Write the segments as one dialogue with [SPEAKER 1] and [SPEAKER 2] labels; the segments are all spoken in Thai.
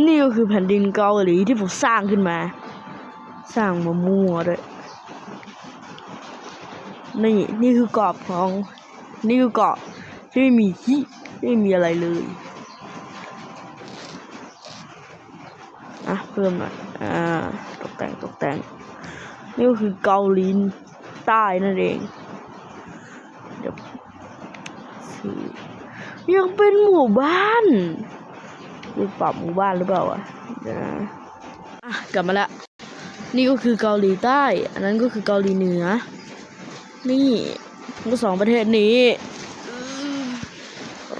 [SPEAKER 1] นี่ก็คือแผ่นดินเกาหลีที่ผมสร้างขึ้นมา สร้างมามั่วด้วยนี่นี่คือเกาะของ นี่คือเกาะที่ไม่มีที่ไม่มีอะไรเลยอะเพิ่มหน่อยอ่าตกแต่งตกแต่ง นี่ก็คือเกาหลีใต้นั่นเองเดี๋ยวสิยังเป็นหมู่บ้าน รูปปรับหมู่บ้านหรือเปล่าอะนะอะกลับมาละนี่ก็คือเกาหลีใต้ อันนั้นก็คือเกาหลีเหนือ นี่ทั้งสองประเทศนี้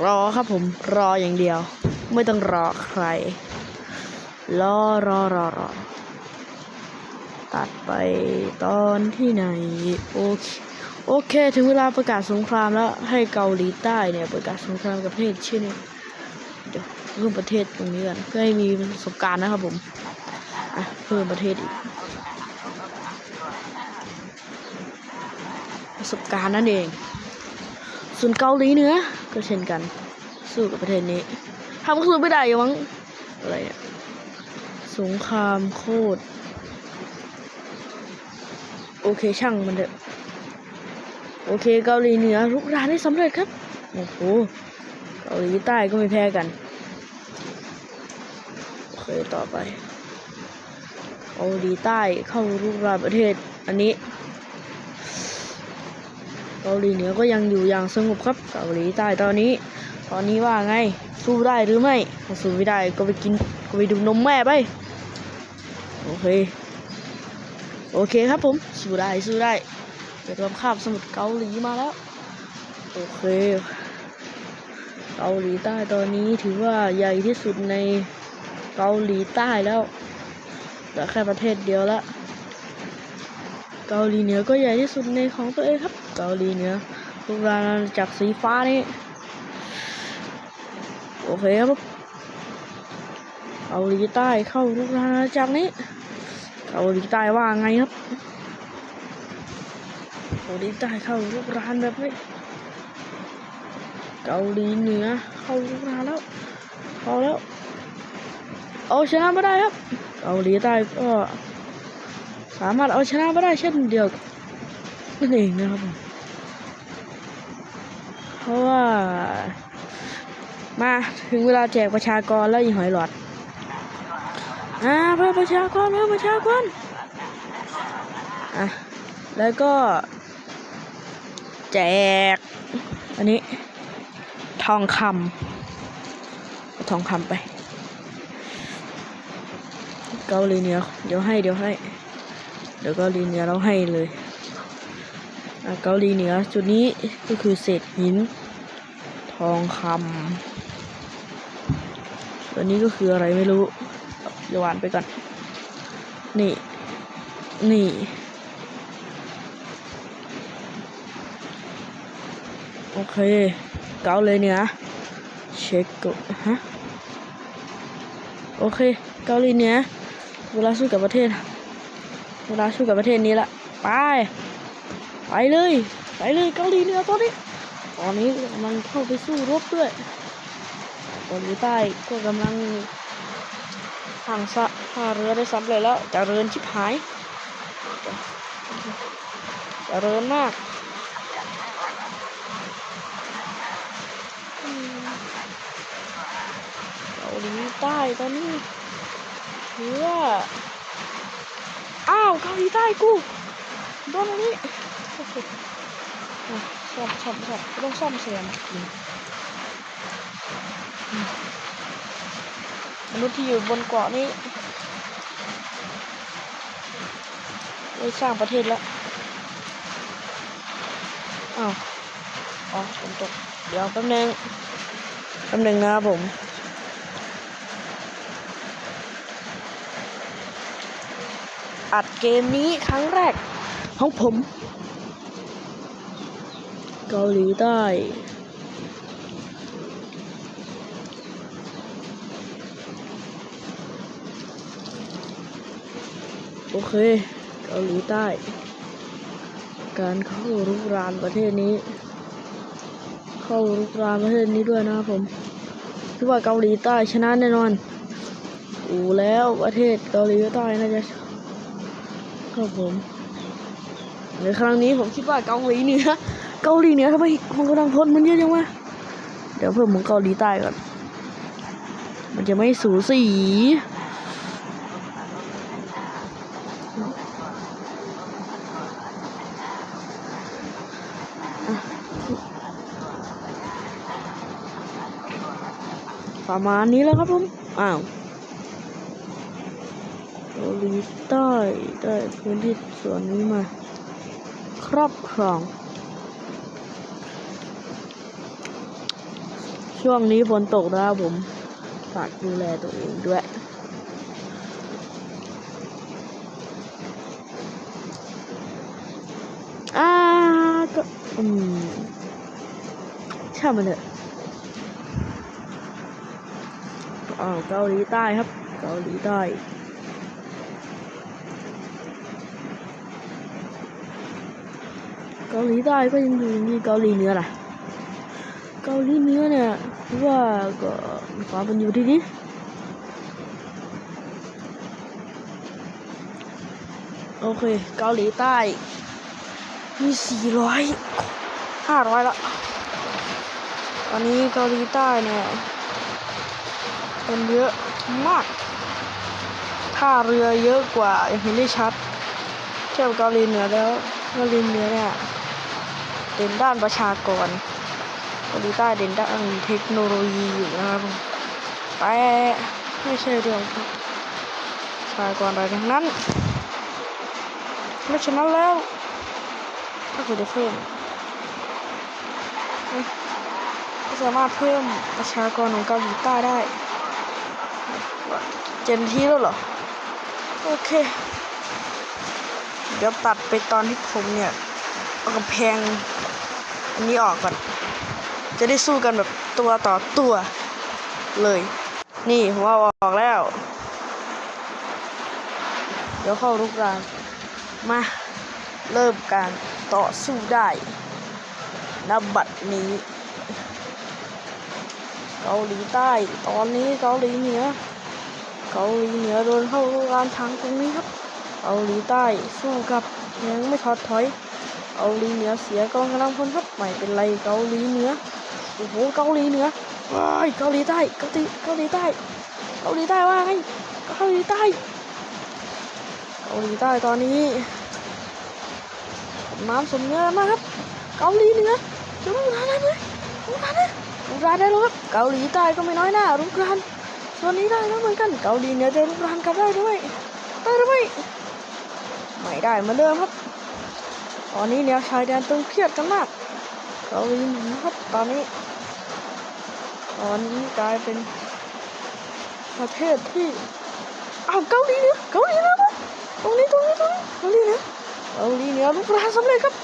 [SPEAKER 1] รอครับผมรออย่างเดียว ไม่ต้องรอใคร รอรอรอรอตัดไปตอนที่ไหน โอเคโอเค ถึงเวลาประกาศสงครามแล้วให้เกาหลีใต้เนี่ย ประกาศสงครามกับประเทศชื่อนี้ เพิ่มประเทศตรงนี้กันเพื่อให้มีประสบการณ์นะครับผมอะเพิ่มประเทศอีกประสบการณ์นั่นเอง ส่วนเกาหลีเหนือก็เช่นกัน สู้กับประเทศนี้ทำก็สู้ไม่ได้ยังมั้งอะไรเนี่ยสงครามโคตรโอเคช่างมันเถอะโอเคเกาหลีเหนือลุกรานได้สำเร็จครับ โอ้โห เกาหลีใต้ก็ไม่แพ้กัน เคต่อไปเกาหลีใต้เข้าลุกรานประเทศ อันนี้เกาหลีเหนือก็ยังอยู่อย่างสงบครับเกาหลีใต้ตอนนี้ ตอนนี้ว่าไงสู้ได้หรือไม่ถ้าสู้ไม่ได้ก็ไปกินก็ไปดูนมแม่ไปโอเคโอเคครับผมสู้ได้สู้ได้เดี๋ยวเราข้ามสมุทรเกาหลีมาแล้วโอเคเกาหลีใต้ตอนนี้ถือว่าใหญ่ที่สุดใน เกาหลีใต้แล้วเหลือแค่ประเทศเดียวละ เกาหลีเหนือก็ใหญ่ที่สุดในของตัวเองครับ เกาหลีเหนือลูกรานจากสีฟ้านี่ โอเคครับเกาหลีใต้เข้าลูกรานจากนี้ เกาหลีใต้ว่าไงครับ เกาหลีใต้เข้าลูกรานแบบนี้เกาหลีเหนือเข้าลูกรานแล้วพอแล้ว เอาชนะไม่ได้ครับเกาหลีใต้ก็ สามารถเอาชนะไม่ได้เช่นเดียวกันั่นเองนะครับผมเพราะว่า มาถึงเวลาแจกประชากรแล้วอีหอยหลอดอ่าเพิ่มประชากรเพิ่มประชากรอะแล้วก็ แจก อันนี้ ทองคำทองคำไป เกาหลีเหนือเดี๋ยวให้เดี๋ยวให้ เดี๋ยวเกาหลีเหนือเราให้เลยเกาหลีเหนือจุดนี้ก็คือเศษหิน ทองคำส่วนนี้ก็คืออะไรไม่รู้เดี๋ยวหวานไปก่อน นี่ นี่ โอเค เกาเลยเนี่ยเช็คกดฮะ โอเค เกาหลีเหนือ เวลาสู้กับประเทศ เวลาสู้กับประเทศนี้ละไป ไปเลย ไปเลยเกาหลีเหนือตอนนี้ ตอนนี้กำลังเข้าไปสู้รบด้วยเกาหลีใต้ก็กำลังทางสะท่าเรือได้สำเร็จแล้วจเจริญชิบหายเจริญมากเกาหลีใต้ตอนนี้ ถือว่าอ้าวเกาหลีใต้กูโดนอันนี้โอ้โหอะซ่อมซ่อมซ่อมต้องซ่อมเสียมมมนุษย์ที่อยู่บนเกาะนี้ได้สร้างประเทศแล้ว อ้าว อ๋อฝนตก เดี๋ยวแป๊บนึงแป๊บนึงนะครับผม อัดเกมนี้ครั้งแรก ของผม เกาหลีใต้โอเค เกาหลีใต้ การเข้ารุกรานประเทศนี้ เข้ารุกรานประเทศนี้ด้วยนะครับผมคิดว่าเกาหลีใต้ชนะแน่นอนดูแล้วประเทศเกาหลีใต้น่าจะ ครับผมในครั้งนี้ผมคิดว่าเกาหลีเหนือเกาหลีเหนือทำไมมันกำลังพลมันเยอะจังวะเดี๋ยวเพิ่มของเกาหลีใต้ก่อน มันจะไม่สูสีประมาณนี้แล้วครับผม อ้าว เกาหลีใต้ได้พื้นที่ส่วนนี้มา ครอบครอง ช่วงนี้ฝนตกนะครับผม ฝากดูแลตัวเองด้วยอ่าก็อืมช่างมันเถอะอ้าวเกาหลีใต้ครับ เกาหลีใต้ เกาหลีใต้ก็ยังอยู่ที่เกาหลีเหนือล่ะ เกาหลีเหนือเนี่ยคิดว่าก็มีความเป็นอยู่ที่ดีโอเค เกาหลีใต้ มีสี่ร้อยห้าร้อยละตอนนี้เกาหลีใต้เนี่ยคนเยอะมาก ท่าเรือเยอะกว่าอย่างเห็นได้ชัด เทียบเกาหลีเหนือแล้ว เกาหลีเหนือเนี่ย เด่นด้านประชากรเกาหลีใต้เด่นด้านเทคโนโลยีอยู่นะครับผมแต่ไม่ใช่เรื่องประชากรอะไรทั้งนั้นไม่ฉะนั้นแล้วถ้าคุณจะเพิ่มก็สามารถเพิ่มประชากรของเกาหลีใต้ได้เจนที่แล้วเหรอ โอเค เดี๋ยวตัดไปตอนที่ผมเนี่ย เอากำแพงนนี้ออกก่อน จะได้สู้กันแบบตัวต่อตัวเลย นี่ผมเอาออกแล้ว เดี๋ยวเข้ารุกรานมา เริ่มการต่อสู้ได้นบัดนี้ เกาหลีใต้ ตอนนี้เกาหลีเหนือ เกาหลีเหนือโดนเข้ารุกรานทางตรงนี้ครับ เกาหลีใต้สู้กับยังไม่ถอดถอย เกาหลีเหนือเสียกองกำลังพลครับไม่เป็นไรเกาหลีเหนือโอ้โหเกาหลีเหนือว้ายเกาหลีใต้เกาหลีเกาหลีใต้เกาหลีใต้ว่าไงเกาหลีใต้เกาหลีใต้ตอนนี้น้ำสมเนื้อมากครับ เกาหลีเหนือจะรุกรานได้ไหมรุกรานนะรุกรานได้แล้วครับเกาหลีใต้ก็ไม่น้อยหน้ารุกรานส่วนนี้ได้แล้วเหมือนกันเกาหลีเหนือจะรุกรานกลับได้หรือไม่ได้หรือไม่ไม่ได้เหมือนเดิมครับ ตอนนี้แนวชายแดนตึงเครียดกันมากเกาหลีเหนือครับตอนนี้ ตอนนี้กลายเป็นประเทศที่อ้าวเกาหลีเหนือเกาหลีเหนือครับตรงนี้ตรงนี้ตรงนี้เกาหลีเหนือเกาหลีเหนือลุกรานสำเร็จครับ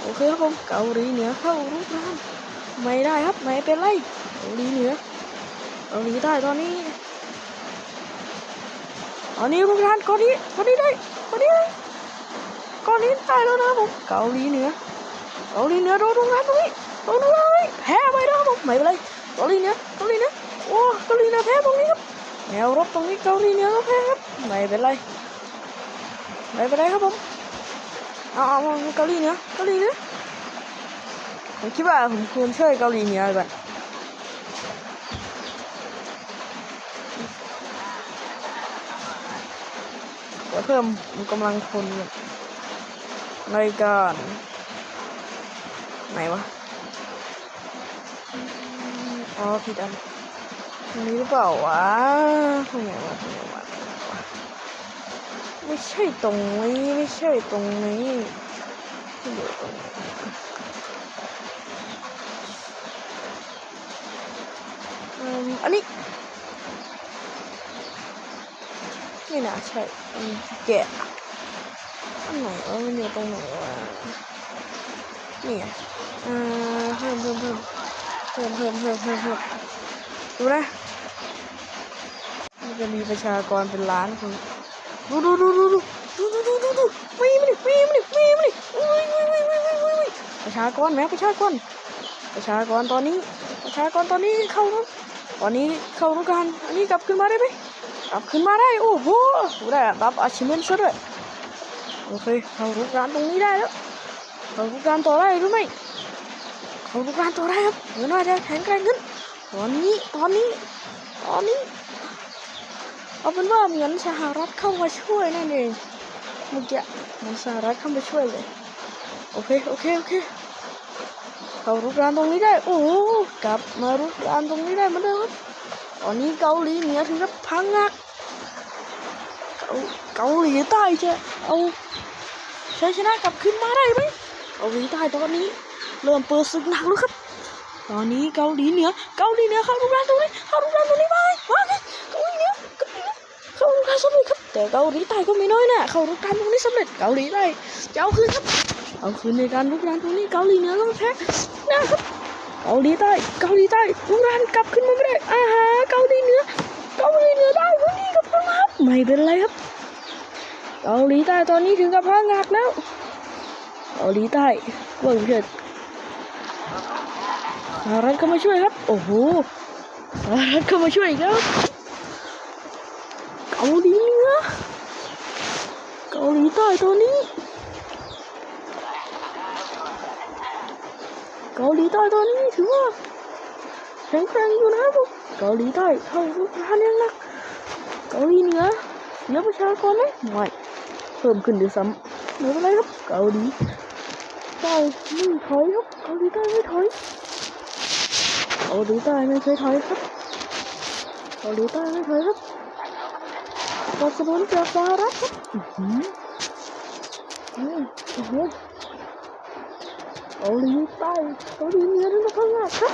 [SPEAKER 1] โอเคครับผมเกาหลีเหนือเข้าลุกรานไม่ได้ครับไม่เป็นไรเกาหลีเหนือเกาหลีใต้ตอนนี้ อันนี้ลุกรานก่อนนี้ก่อนนี้ได้ก่อนนี้ได้ก่อนนี้ได้แล้วนะผมเกาหลีเหนือเกาหลีเหนือโดนลุกรานตรงนี้โดนลุกรานตรงนี้แพ้ไปแล้วผมไม่เป็นไรเกาหลีเหนือเกาหลีเหนือโอ้เกาหลีเหนือแพ้ตรงนี้ครับแนวรบตรงนี้เกาหลีเหนือก็แพ้ครับไม่เป็นไรไม่เป็นไรครับผมเอาเอาเอาเกาหลีเหนือเกาหลีเหนือผมคิดว่าผมควรช่วยเกาหลีเหนือก่อน เดี๋ยวเพิ่มกำลังคนก่อนในการไหนวะ อ๋อผิดอันนี้หรือเปล่าวะตรงไหนวะตรงไหนวะตรงไหนวะไม่ใช่ตรงนี้ไม่ใช่ตรงนี้ที่อยู่ตรงนี้อันนี้ ไม่น่าใช่แกะอันไหนวะมันอยู่ตรงไหนวะนี่ไงอ่าเพิ่มเพิ่มเพิ่มเพิ่มเพิ่มเพิ่มเพิ่มเพิ่มดูนะมันจะมีประชากรเป็นล้านคนดูดูดูดูดูดูดูดูดูดูวิ่งมาดิวิ่งมาดิวิ่งมาดิวิ่งวิ่งวิ่งวิ่งวิ่งวิ่งวิ่งประชากรแม้ประชากรประชากรตอนนี้ ประชากรตอนนี้เข้าตอนนี้เข้าต้องการอันนี้กลับขึ้นมาได้ไหมับขึ้นมาได้โอ้โหได้รับอาชิเมนซะด้วยโอเคเขาต้องารตรงนี้ได้แล้วเขาต้องารต่อได้หรือไม่เขาต้องารต่อได้ครับเหมือนว่าจะแข็งแกร่งขึ้นตอนนี้ตอนนี้ตอนนี้เอาเป็นว่าเหมือนสหรัฐเข้ามาช่วยนั่นเองเมื่อกี้เหมือนสหรัฐเข้ามาช่วยเลยโอเคโอเคโอเคเขารุกรานตรงนี้ได้โอ้โหกลับมารุกรานตรงนี้ได้เหมือนเดิมครับตอนนี้เกาหลีเหนือถึงกับพังงัก เกาเกาหลีใต้จะเอาชัยชนะกลับขึ้นมาได้ไหมเกาหลีใต้ตอนนี้ เริ่มเปิดศึกหนักแล้วครับ ตอนนี้เกาหลีเหนือเกาหลีเหนือเข้ารุกรานตรงนี้เข้ารุกรานตรงนี้ไปว่าเกาหลีเหนือเกาหลีเหนือเข้ารุกรานสำเร็จครับ แต่เกาหลีใต้ก็ไม่น้อยนะเข้ารุกรานตรงนี้สำเร็จเกาหลีใต้จะเอาคืนครับ เอาคืนในการลุกรานตรงนี้เกาหลีเหนือก็ไม่แพ้นะครับเกาหลีใต้เกาหลีใต้ลุกรานกลับขึ้นมาไม่ได้อาหาเกาหลีเหนือเกาหลีเหนือได้ วันนี้กับพังงักไม่เป็นไรครับเกาหลีใต้ตอนนี้ถึงกับพังงักแล้วเกาหลีใต้เบิ่งเถิดสหรัฐก็มาช่วยครับ โอ้โหสหรัฐก็มาช่วยอีกแล้วเกาหลีเหนือเกาหลีใต้ตอนนี้เกาหลีใต้ตอนนี้ถือว่าแข็งแกร่งอยู่นะครับเกาหลีใต้เข้ารุกรานยังหนัก เกาหลีเหนือเสียประชากรไหมไม่เพิ่มขึ้นด้วยซ้ำไม่เป็นไรครับเกาหลีใต้ไม่ถอยครับเกาหลีใต้ไม่ถอยเกาหลีใต้ไม่เคยถอยครับเกาหลีใต้ไม่ถอยครับสนับสนุนจากสหรัฐครับอือหืออืมโอ้โหเกาหลีใต้เกาหลีเหนือนั่นก็พังงาครับ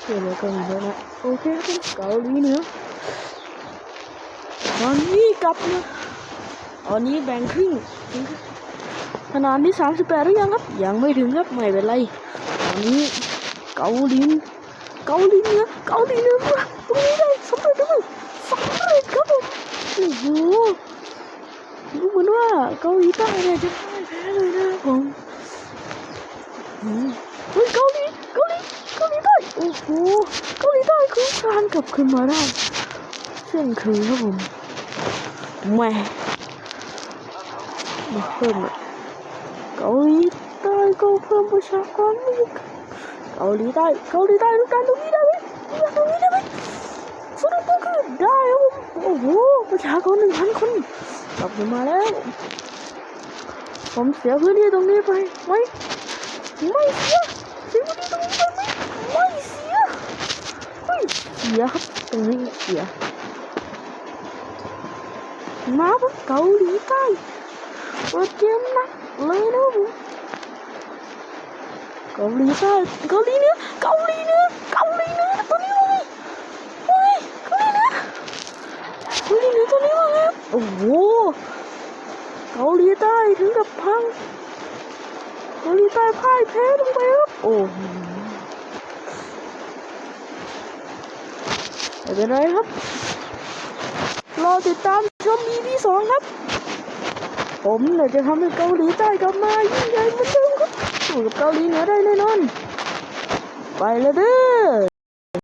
[SPEAKER 1] เชื่อเลยกาหลีเหนือนะโอเคครับเกาหลีเหนือ ตอนนี้กลับนะตอนนี้แบ่งครึ่งขนาดที่สามสิบแปดหรือยังครับ ยังไม่ถึงครับไม่เป็นไร ตอนนี้เกาหลีเกาหลีเหนือเกาหลีเหนือมาตรงนี้ได้สำเร็จหรือไม่สำเร็จครับผมโอ้โหดูเหมือนว่าเกาหลีใต้เนี่ยจะพ่ายแพ้เลยนะผมอืมเฮ้ยเกาหลีเกาหลีเกาหลีใต้โอ้โหเกาหลีใต้คือการกลับขึ้นมาได้เช่นเคยครับผม แม่มาเพิ่มอะเกาหลีใต้ก็เพิ่มประชากรอีกเกาหลีใต้เกาหลีใต้ต้องการตรงนี้ได้ไหมต้องการตรงนี้ได้ไหมสรุปก็คือได้ครับผมโอ้โหประชากรหนึ่งพันคนกลับมาแล้ว ผมเสียพื้นที่ตรงนี้ไปไหมไม่เสียเสียวันนี้ตรงนี้ไปไหมไม่เสียไม่เสียครับตรงนี้เสีย มาครับเกาหลีใต้เปิดเกมนักเลยนะผมเกาหลีใต้เกาหลีเนื้อเกาหลีเนื้อเกาหลีเนื้อตัวนี้ว่าไงว่าไงเกาหลีเนื้อเกาหลีเนื้อตัวนี้ว่าไงโอ้โหเกาหลีใต้ถึงกับพังเกาหลีใต้พ่ายแพ้ลงไปครับโอ้โหไม่เป็นไรครับ รอติดตามชม EP สองครับ ผมเนี่ยจะทำให้เกาหลีใต้กลับมายิ่งใหญ่เหมือนเดิมครับสู้กับเกาหลีเหนือได้แน่นอน ไปแล้วเด้อ